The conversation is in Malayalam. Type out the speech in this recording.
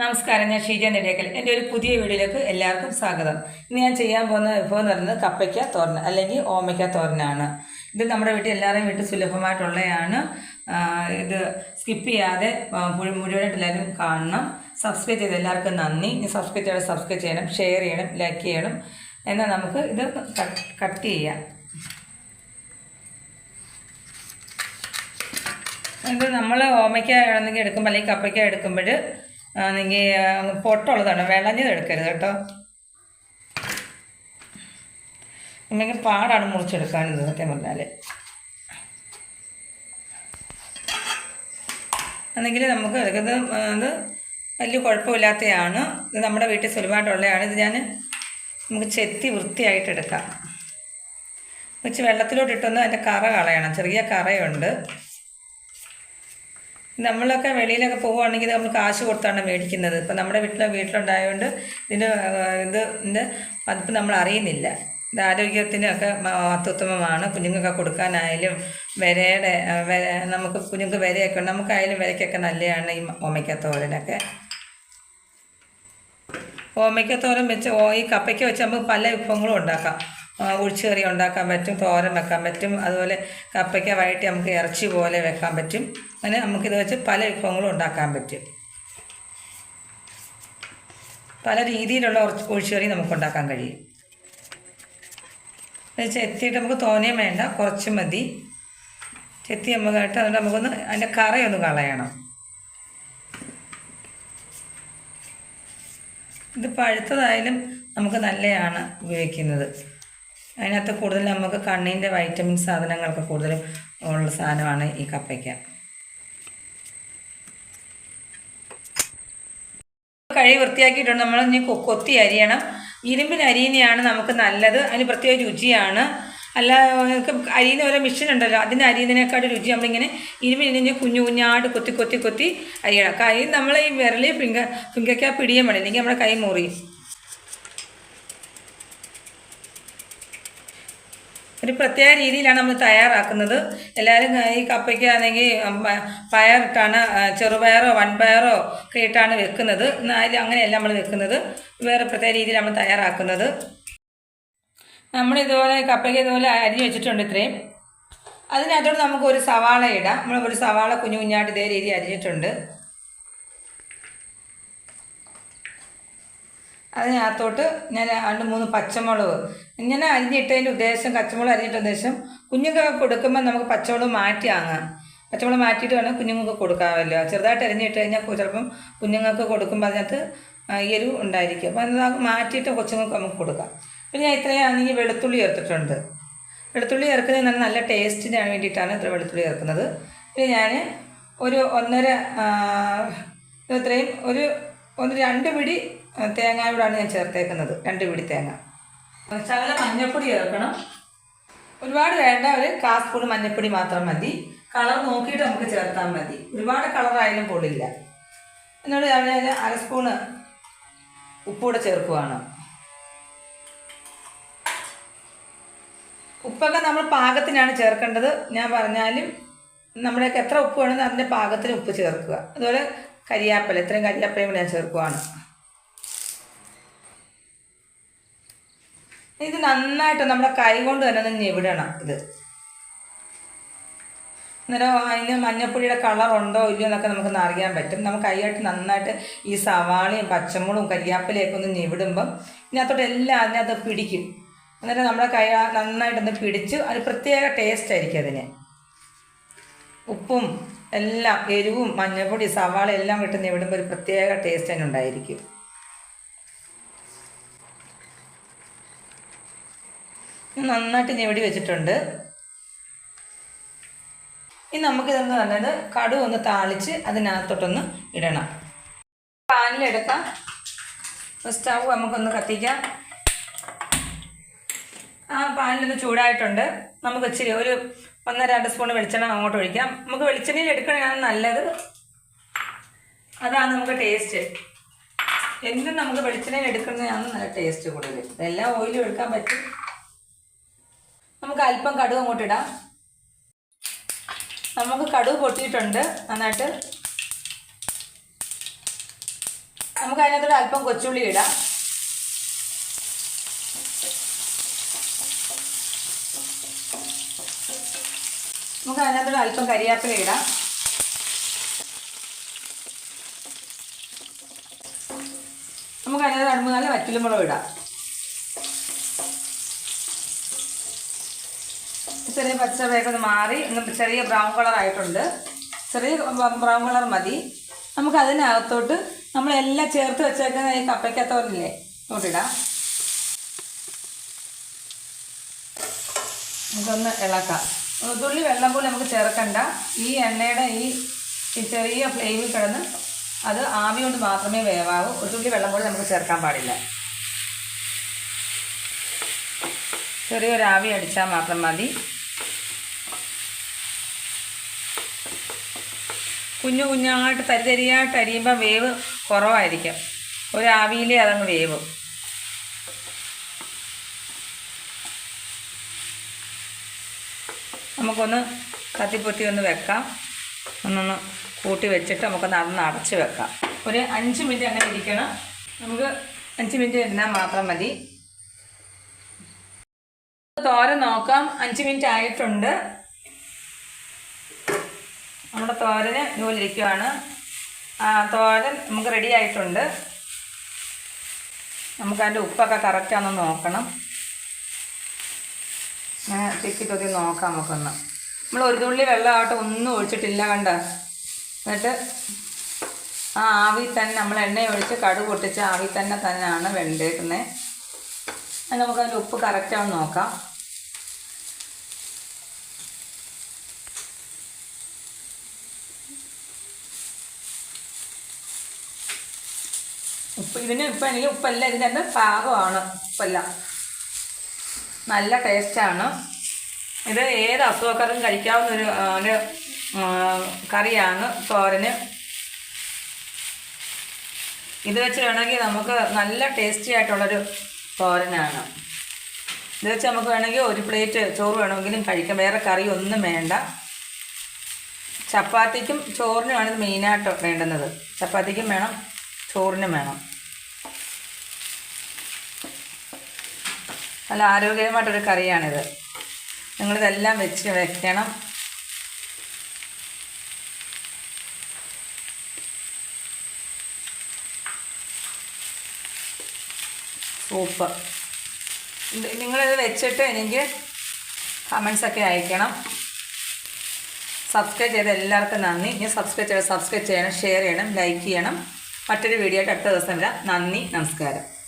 നമസ്കാരം ഞാൻ ഷീജ നെടിയേക്കൽ എന്റെ ഒരു പുതിയ വീഡിയോയിലേക്ക് എല്ലാവർക്കും സ്വാഗതം. ഇന്ന് ഞാൻ ചെയ്യാൻ പോകുന്ന വിഭവം എന്ന് പറയുന്നത് കപ്പയ്ക്ക തോരൻ അല്ലെങ്കിൽ ഓമയ്ക്ക തോരനാണ്. ഇത് നമ്മുടെ വീട്ടിൽ എല്ലാവരുടെയും വീട്ടിൽ സുലഭമായിട്ടുള്ളതാണ്. ഇത് സ്കിപ്പ് ചെയ്യാതെ മുഴുവനായിട്ട് എല്ലാവരും കാണണം. സബ്സ്ക്രൈബ് ചെയ്ത് എല്ലാവർക്കും നന്ദി. സബ്സ്ക്രൈബ് ചെയ്യാതെ സബ്സ്ക്രൈബ് ചെയ്യണം ഷെയർ ചെയ്യണം ലൈക്ക് ചെയ്യണം. എന്നാൽ നമുക്ക് ഇത് കട്ട് ചെയ്യാം. ഇത് നമ്മൾ ഓമയ്ക്ക എടുക്കുമ്പോൾ അല്ലെങ്കിൽ കപ്പയ്ക്ക എടുക്കുമ്പോൾ ആണെങ്കിൽ പൊട്ടുള്ളതാണ്. വിളഞ്ഞത് എടുക്കരുത് കേട്ടോ. അല്ലെങ്കിൽ പാടാണ് മുറിച്ചെടുക്കാൻ ഇത് സത്യം പറഞ്ഞാൽ എന്നെങ്കിൽ നമുക്ക് എടുക്കുന്നത് അത് വലിയ കുഴപ്പമില്ലാത്തതാണ് ഇത് നമ്മുടെ വീട്ടിൽ സുലഭമായിട്ടുള്ളതാണ് ഇത് ഞാൻ നമുക്ക് ചെത്തി വൃത്തിയായിട്ട് എടുക്കാം. വെച്ച് വെള്ളത്തിലോട്ടിട്ടൊന്ന് അതിന്റെ കറ കളയണം. ചെറിയ കറയുണ്ട്. നമ്മളൊക്കെ വെളിയിലൊക്കെ പോവുകയാണെങ്കിൽ നമ്മൾ കാശ് കൊടുത്താണ് മേടിക്കുന്നത്. ഇപ്പം നമ്മുടെ വീട്ടിലെ വീട്ടിലുണ്ടായതുകൊണ്ട് ഇതിന്റെ ഇത് ഇതിന്റെ പതിപ്പ് നമ്മൾ അറിയുന്നില്ല. ഇത് ആരോഗ്യത്തിനൊക്കെ അത്യുത്തമമാണ്. കുഞ്ഞുങ്ങൾക്ക് കൊടുക്കാനായാലും വിരയുടെ വര നമുക്ക് കുഞ്ഞുങ്ങൾക്ക് വിരയൊക്കെ ഉണ്ട് നമുക്കായാലും വിരയ്ക്കൊക്കെ നല്ലതാണ് ഈ ഓമയ്ക്കത്തോരനൊക്കെ. ഓമയ്ക്കത്തോരൻ വെച്ച് ഈ കപ്പയ്ക്ക് വെച്ച് നമുക്ക് പല വിഭവങ്ങളും ഉണ്ടാക്കാം. ഒഴിച്ചുകറി ഉണ്ടാക്കാൻ പറ്റും തോരൻ വെക്കാൻ പറ്റും അതുപോലെ കപ്പയ്ക്ക വഴറ്റി നമുക്ക് ഇറച്ചി പോലെ വെക്കാൻ പറ്റും. അങ്ങനെ നമുക്കിത് വെച്ച് പല വിഭവങ്ങളും ഉണ്ടാക്കാൻ പറ്റും. പല രീതിയിലുള്ള ഒഴിച്ച് ഒഴിച്ചുകറി നമുക്ക് ഉണ്ടാക്കാൻ കഴിയും. ചെത്തിയിട്ട് നമുക്ക് തോനെയും വേണ്ട കുറച്ച് മതി. ചെത്തി നമുക്കായിട്ട് അതുകൊണ്ട് നമുക്കൊന്ന് അതിന്റെ കറയൊന്ന് കളയണം. ഇത് പഴുത്തതായാലും നമുക്ക് നല്ലതാണ് ഉപയോഗിക്കുന്നത്. അതിനകത്ത് കൂടുതൽ നമുക്ക് കണ്ണിന്റെ വൈറ്റമിൻ സാധനങ്ങളൊക്കെ കൂടുതലും ഉള്ള സാധനമാണ് ഈ കപ്പയ്ക്ക. കഴി വൃത്തിയാക്കിയിട്ടുണ്ട്. നമ്മൾ ഇനി കൊത്തി അരിയണം. ഇരുമ്പിന് അരിയുന്നതാണ് നമുക്ക് നല്ലത്. അതിന് പ്രത്യേക രുചിയാണ്. അല്ല അരിയുന്ന ഓരോ മെഷീൻ ഉണ്ടല്ലോ. അതിന് അരിയുന്നതിനേക്കാൾ രുചി നമ്മളിങ്ങനെ ഇരുമ്പിന് കുഞ്ഞു കുഞ്ഞായിട്ട് കൊത്തി കൊത്തി കൊത്തി അരിയണം. കൈ നമ്മൾ ഈ വിരലി ഫിംഗർ ഫിംഗർക്കാ പിടിയാൻ വേണം ഇല്ലെങ്കിൽ നമ്മുടെ കൈ മുറിയും. ഒരു പ്രത്യേക രീതിയിലാണ് നമ്മൾ തയ്യാറാക്കുന്നത്. എല്ലാവരും ഈ കപ്പയ്ക്ക് ആണെങ്കിൽ പയറിട്ടാണ് ചെറുപയറോ വൻപയറോ ഒക്കെ ഇട്ടാണ് വെക്കുന്നത്. അതിൽ അങ്ങനെയല്ല നമ്മൾ വെക്കുന്നത്. വേറെ പ്രത്യേക രീതിയിൽ നമ്മൾ തയ്യാറാക്കുന്നത്. നമ്മൾ ഇതുപോലെ കപ്പയ്ക്ക് ഇതുപോലെ അരി വെച്ചിട്ടുണ്ട് ഇത്രയും. അതിനകത്തോട് നമുക്ക് ഒരു സവാള ഇടാം. നമ്മൾ ഒരു സവാള കുഞ്ഞു കുഞ്ഞായിട്ട് ഇതേ രീതി അരിഞ്ഞിട്ടുണ്ട്. അതിനകത്തോട്ട് ഞാൻ രണ്ട് മൂന്ന് പച്ചമുളക് ഇങ്ങനെ അരിഞ്ഞിട്ടതിന്റെ ഉദ്ദേശം കച്ചമുളക് അരിഞ്ഞിട്ട ഉദ്ദേശം കുഞ്ഞുങ്ങൾക്ക് കൊടുക്കുമ്പോൾ നമുക്ക് പച്ചമുളക് മാറ്റി വാങ്ങാം. പച്ചമുളക് മാറ്റിയിട്ട് വേണം കുഞ്ഞുങ്ങൾക്ക് കൊടുക്കാമല്ലോ. ചെറുതായിട്ട് അരിഞ്ഞിട്ട് കഴിഞ്ഞാൽ ചിലപ്പം കുഞ്ഞുങ്ങൾക്ക് കൊടുക്കുമ്പോൾ അതിനകത്ത് എരിവ് ഉണ്ടായിരിക്കും. അപ്പോൾ അത് മാറ്റിയിട്ട് കൊച്ചുങ്ങൾക്ക് നമുക്ക് കൊടുക്കാം. പിന്നെ ഞാൻ ഇത്രയും ആണെങ്കിൽ വെളുത്തുള്ളി ചേർത്തിട്ടുണ്ട്. വെളുത്തുള്ളി ചേർക്കുന്നത് നല്ല ടേസ്റ്റിന് വേണ്ടിയിട്ടാണ് ഇത്ര വെളുത്തുള്ളി ചേർക്കുന്നത്. പിന്നെ ഞാൻ ഒരു ഒന്നര ഇത്രയും ഒരു ഒന്ന് രണ്ട് പിടി തേങ്ങയോടാണ് ഞാൻ ചേർത്തേക്കുന്നത്. രണ്ട് പിടി തേങ്ങ. ശകല മഞ്ഞപ്പൊടി ചേർക്കണം. ഒരുപാട് വേണ്ട ഒരു കാ സ്പൂൺ മഞ്ഞപ്പൊടി മാത്രം മതി. കളർ നോക്കിയിട്ട് നമുക്ക് ചേർത്താൽ മതി. ഒരുപാട് കളറായാലും പൊടില്ല എന്നോട് ഞാൻ അര സ്പൂണ് ഉപ്പൂടെ ചേർക്കുവാണ്. ഉപ്പൊക്കെ നമ്മൾ പാകത്തിനാണ് ചേർക്കേണ്ടത്. ഞാൻ പറഞ്ഞാലും നമ്മുടെയൊക്കെ എത്ര ഉപ്പ് വേണമെന്ന് അതിന്റെ പാകത്തിന് ഉപ്പ് ചേർക്കുക. അതുപോലെ കരിയാപ്പല ഇത്രയും കരിയാപ്പലയും ഞാൻ ചേർക്കുവാണ്. ഇത് നന്നായിട്ട് നമ്മുടെ കൈ കൊണ്ട് തന്നെ ഒന്ന് ഞെവിടണം ഇത്. അന്നേരം അതിന് മഞ്ഞപ്പൊടിയുടെ കളർ ഉണ്ടോ ഇല്ലയോ എന്നൊക്കെ നമുക്കൊന്ന് അറിയാൻ പറ്റും. നമുക്ക് കൈയായിട്ട് നന്നായിട്ട് ഈ സവാളയും പച്ചമുളകും കരിയാപ്പിലയൊക്കെ ഒന്ന് ഞെവിടുമ്പം ഇതിനകത്തോട്ട് എല്ലാം അതിനകത്ത് പിടിക്കും. അന്നേരം നമ്മുടെ കൈ നന്നായിട്ടൊന്ന് പിടിച്ച് അത് പ്രത്യേക ടേസ്റ്റ് ആയിരിക്കും അതിന്. ഉപ്പും എല്ലാം എരിവും മഞ്ഞൾപ്പൊടി സവാള എല്ലാം ഇട്ട് ഇവിടുമ്പോൾ ഒരു പ്രത്യേക ടേസ്റ്റ് അതിനുണ്ടായിരിക്കും. ഇത് നന്നായിട്ട് ഞെവിടി വെച്ചിട്ടുണ്ട്. ഇനി നമുക്കിതെന്ന് പറഞ്ഞത് കടു ഒന്ന് താളിച്ച് അതിനകത്തോട്ടൊന്ന് ഇടണം. പാനിലെടുക്കാം. സ്റ്റവ് നമുക്കൊന്ന് കത്തിക്കാം. ആ പാനിലൊന്ന് ചൂടായിട്ടുണ്ട്. നമുക്ക് ഇച്ചിരി ഒരു ഒന്നര രണ്ട് സ്പൂൺ വെളിച്ചെണ്ണ അങ്ങോട്ട് ഒഴിക്കാം. നമുക്ക് വെളിച്ചെണ്ണയിൽ എടുക്കണതാണ് നല്ലത്. അതാണ് നമുക്ക് ടേസ്റ്റ്. എന്തും നമുക്ക് വെളിച്ചെണ്ണയിൽ എടുക്കുന്നതാണ് നല്ല ടേസ്റ്റ് കൂടുതൽ. എല്ലാം ഓയിലും എടുക്കാൻ പറ്റും. നമുക്ക് അല്പം കടുക് അങ്ങോട്ട് ഇടാം. നമുക്ക് കടുക് പൊട്ടിയിട്ടുണ്ട് നന്നായിട്ട്. നമുക്ക് അതിനകത്തോട് അല്പം കൊച്ചുള്ളി ഇടാം. നമുക്ക് അതിനകത്തോട് അല്പം കരിയാപ്പില ഇടാം. നമുക്ക് അതിനകത്ത് രണ്ട് മൂന്നാൽ വറ്റലുമുളക് ഇടാം. ചെറിയ പച്ച വേഗം മാറി ചെറിയ ബ്രൗൺ കളർ ആയിട്ടുണ്ട്. ചെറിയ ബ്രൗൺ കളർ മതി. നമുക്ക് അതിനകത്തോട്ട് നമ്മളെല്ലാം ചേർത്ത് വെച്ചേക്കുന്ന ഈ കപ്പയ്ക്കകത്തോരില്ലേ ഇങ്ങോട്ടിടാം. നമുക്കൊന്ന് ഇളക്കാം. തുള്ളി വെള്ളം പോലും നമുക്ക് ചേർക്കണ്ട. ഈ എണ്ണയുടെ ഈ ചെറിയ ഫ്ലെയിമിൽ കിടന്ന് അത് ആവി കൊണ്ട് മാത്രമേ വേവാകൂ ഒരു തുള്ളി വെള്ളം പോലും നമുക്ക് ചേർക്കാൻ പാടില്ല. ചെറിയൊരു ആവി അടിച്ചാൽ മാത്രം മതി. കുഞ്ഞു കുഞ്ഞായിട്ട് തരിതരിയായിട്ട് അരിയുമ്പോൾ വേവ് കുറവായിരിക്കും. ഒരു ആവിയിലേ അതങ്ങ് വേവ്. നമുക്കൊന്ന് കത്തിപ്പൊത്തി ഒന്ന് വെക്കാം. ഒന്നൊന്ന് കൂട്ടി വെച്ചിട്ട് നമുക്കൊന്ന് അതൊന്ന് അടച്ച് വെക്കാം. ഒരു അഞ്ച് മിനിറ്റ് അങ്ങനെ ഇരിക്കണം. നമുക്ക് അഞ്ച് മിനിറ്റ് ഇരുന്നാൽ മാത്രം മതി. തോരൻ നോക്കാം. അഞ്ച് മിനിറ്റ് ആയിട്ടുണ്ട്. നമ്മുടെ തോരന് നൂലിരിക്കുവാണ് ആ തോരൻ നമുക്ക് റെഡി ആയിട്ടുണ്ട്. നമുക്ക് അതിന്റെ ഉപ്പൊക്കെ കറക്റ്റാണെന്ന് നോക്കണം. ഞാൻ തിക്കി തൊത്തി നോക്കാം നമുക്കൊന്ന്. നമ്മൾ ഒരു തുള്ളി വെള്ളമായിട്ട് ഒന്നും ഒഴിച്ചിട്ടില്ല കണ്ട. എന്നിട്ട് ആ ആവി തന്നെ നമ്മൾ എണ്ണ ഒഴിച്ച് കടുക് പൊട്ടിച്ച് ആവി തന്നെ തന്നെയാണ് വെന്തേക്കുന്നത് അത് നമുക്കതിന്റെ ഉപ്പ് കറക്റ്റാണെന്ന് നോക്കാം. ഇതിന് ഇപ്പം എനിക്ക് ഉപ്പല്ല ഇതിന്റെ പാകമാണ് ഉപ്പല്ല. നല്ല ടേസ്റ്റാണ് ഇത് ഏത് അസുഖക്കാരും കഴിക്കാവുന്ന ഒരു ഒരു കറിയാണ് തോരന്. ഇത് വെച്ച് വേണമെങ്കിൽ നമുക്ക് നല്ല ടേസ്റ്റി ആയിട്ടുള്ളൊരു തോരനാണ്. ഇത് വെച്ച് നമുക്ക് വേണമെങ്കിൽ ഒരു പ്ലേറ്റ് ചോറ് വേണമെങ്കിലും കഴിക്കാം. വേറെ കറി ഒന്നും വേണ്ട. ചപ്പാത്തിക്കും ചോറിനുമാണ് ഇത് മെയിനായിട്ട് വേണ്ടുന്നത്. ചപ്പാത്തിക്കും വേണം ചോറിനും വേണം. നല്ല ആരോഗ്യമായിട്ടൊരു കറിയാണിത്. നിങ്ങളിതെല്ലാം വെച്ച് വെക്കണം. സൂപ്പർ. ഇത് നിങ്ങളിത് വെച്ചിട്ട് എനിക്ക് കമൻസൊക്കെ അയക്കണം. സബ്സ്ക്രൈബ് ചെയ്ത എല്ലാവർക്കും നന്ദി. ഇനി സബ്സ്ക്രൈബ് ചെയ്ത് സബ്സ്ക്രൈബ് ചെയ്യണം ഷെയർ ചെയ്യണം ലൈക്ക് ചെയ്യണം. മറ്റൊരു വീഡിയോ ആയിട്ട് അടുത്ത ദിവസം വരാം. നന്ദി നമസ്കാരം.